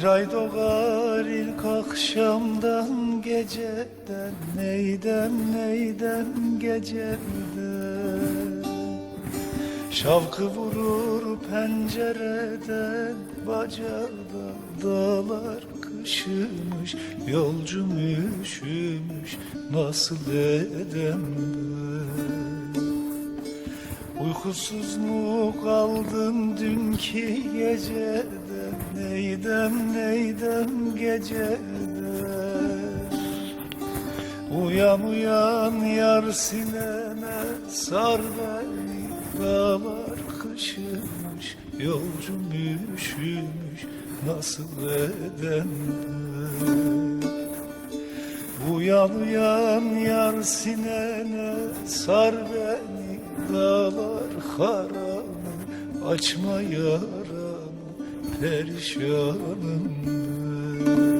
Bir ay doğar ilk akşamdan geceden Neydem neydem geceden? Şavkı vurur pencereden Bacadan dağlar kışımış Yolcum üşümüş nasıl edem Uykusuz mu kaldın dünkü geceden Neydem neydem geceden Uyan uyan yar sinene sar beni Dağlar kışımış yolcum üşümüş Nasıl edem ben? Uyan uyan yar sinene sar beni dağlar haram açma yaram perişanım ben.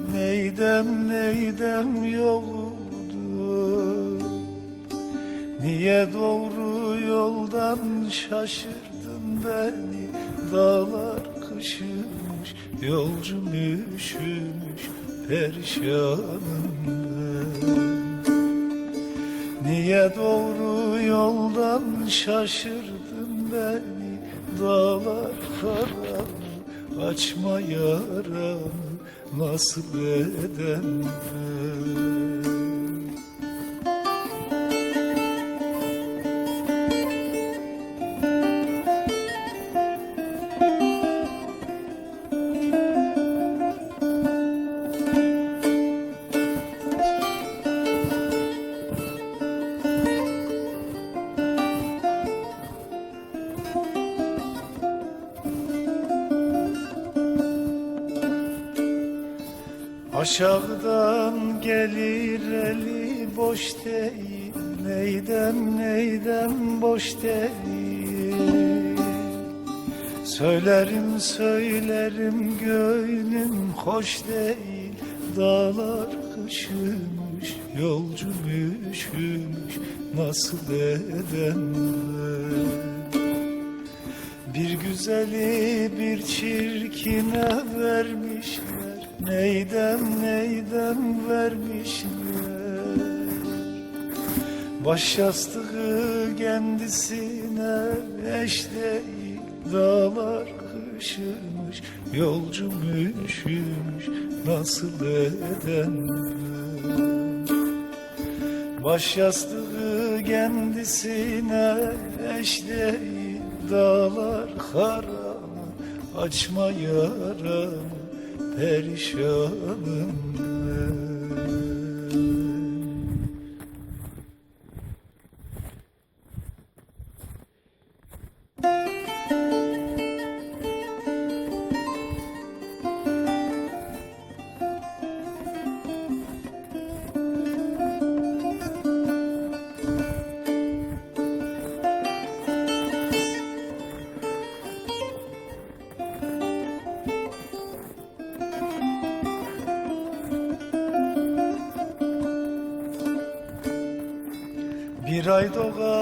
Neydem neydem yoktu Niye doğru yoldan şaşırdın beni? Dağlar kışımış yolcum üşümüş Perişanım. Ben Niye doğru yoldan şaşırdın beni? Dağlar karanı açma yaramı Nasıl edem ben? Aşağıdan gelir eli boş değil Neydem neydem boş değil Söylerim söylerim gönlüm hoş değil Dağlar kışımış yolcum üşümüş Nasıl edem ben? Bir güzeli bir çirkine vermişler Neydem neydem vermişler? Baş yastığı kendisine eş değil Dağlar kışımış yolcum üşümüş Nasıl edem ben? Baş yastığı kendisine eş değil Dağlar karanı açma yaramı Perişanım Bir ay doğar ilk